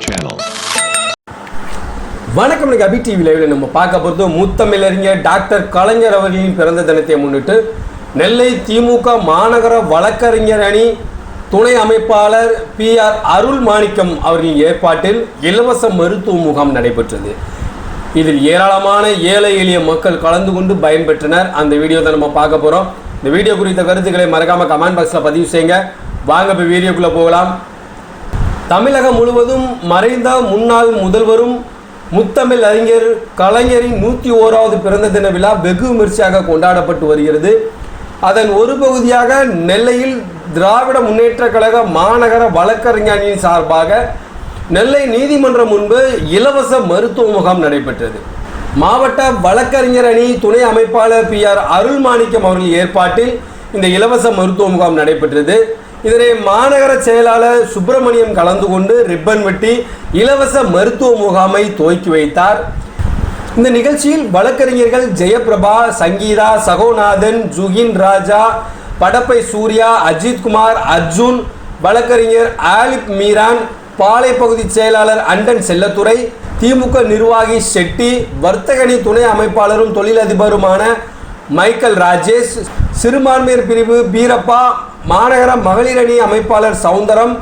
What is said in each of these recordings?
subscribe channel. வணக்கம் அபி TV லைவ்ல நம்ம பார்க்க போகிறது மூத்தமிழறிஞர் டாக்டர் கலைஞர் அவர்களின் பிறந்த தினத்தை முன்னிட்டு நெல்லை திமுக மாநகர வழக்கறிஞர் அணி துணை அமைப்பாளர் பி ஆர் அருள் மாணிக்கம் அவர்களின் ஏற்பாட்டில் இலவச மருத்துவ முகாம் நடைபெற்றது. இதில் ஏராளமான ஏழை எளிய மக்கள் கலந்து கொண்டு பயன்பெற்றனர். அந்த வீடியோ தான் நம்ம பார்க்க போகிறோம் இந்த வீடியோ குறித்த கருத்துக்களை மறக்காமல் கமெண்ட் பாக்ஸில் பதிவு செய்யுங்க. வாங்க இப்போ வீடியோக்குள்ளே போகலாம். தமிழகம் முழுவதும் மறைந்த முன்னாள் முதல்வரும் முத்தமிழ் அறிஞர் கலைஞரின் நூற்றி ஓராவது பிறந்த தின விழா வெகு விமர்சையாக கொண்டாடப்பட்டு வருகிறது. அதன் ஒரு பகுதியாக நெல்லையில் திராவிட முன்னேற்ற கழக மாநகர வழக்கறிஞரின் சார்பாக நெல்லை நீதிமன்றம் முன்பு இலவச மருத்துவ முகாம் நடைபெற்றது. மாவட்ட வழக்கறிஞர் அணி துணை அமைப்பாளர் பி ஆர் அருள் மாணிக்கம் அவர்கள் ஏற்பாட்டில் இந்த இலவச மருத்துவ முகாம் நடைபெற்றது. இதனை மாநகர செயலாளர் சுப்பிரமணியம் கலந்து கொண்டு ரிப்பன் வெட்டி இலவச மருத்துவ முகாமை துவக்கி வைத்தார். இந்த நிகழ்ச்சியில் வழக்கறிஞர்கள் ஜெயபிரபா சங்கீதா சகோநாதன் ஜுகின் ராஜா படப்பை சூர்யா அஜித்குமார் அர்ஜுன் வழக்கறிஞர் ஆலிப் மீரான் பாலை பகுதி செயலாளர் அண்டன் செல்லத்துறை திமுக நிர்வாகி ஷெட்டி வர்த்தகணி துணை அமைப்பாளரும் தொழிலதிபருமான மைக்கேல் ராஜேஷ் சிறுபான்மையர் பிரிவு பீரப்பா மாநகர மகளிர் அணி அமைப்பாளர் சவுந்தரம்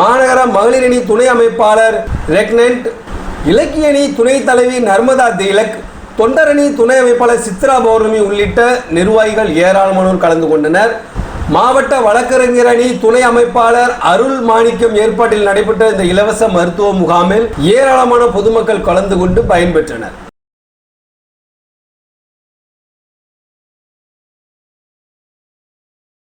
மாநகர மகளிர் அணி துணை அமைப்பாளர் ரெக்னன்ட் இலக்கிய அணி துணைத் தலைவி நர்மதா திலக் தொண்டரணி துணை அமைப்பாளர் சித்ரா பௌர்ணமி உள்ளிட்ட நிர்வாகிகள் ஏராளமானோர் கலந்து கொண்டனர். மாவட்ட வழக்கறிஞர் அணி துணை அமைப்பாளர் அருள் மாணிக்கம் ஏற்பாட்டில் நடைபெற்ற இந்த இலவச மருத்துவ முகாமில் ஏராளமான பொதுமக்கள் கலந்து கொண்டு பயன்பெற்றனர்.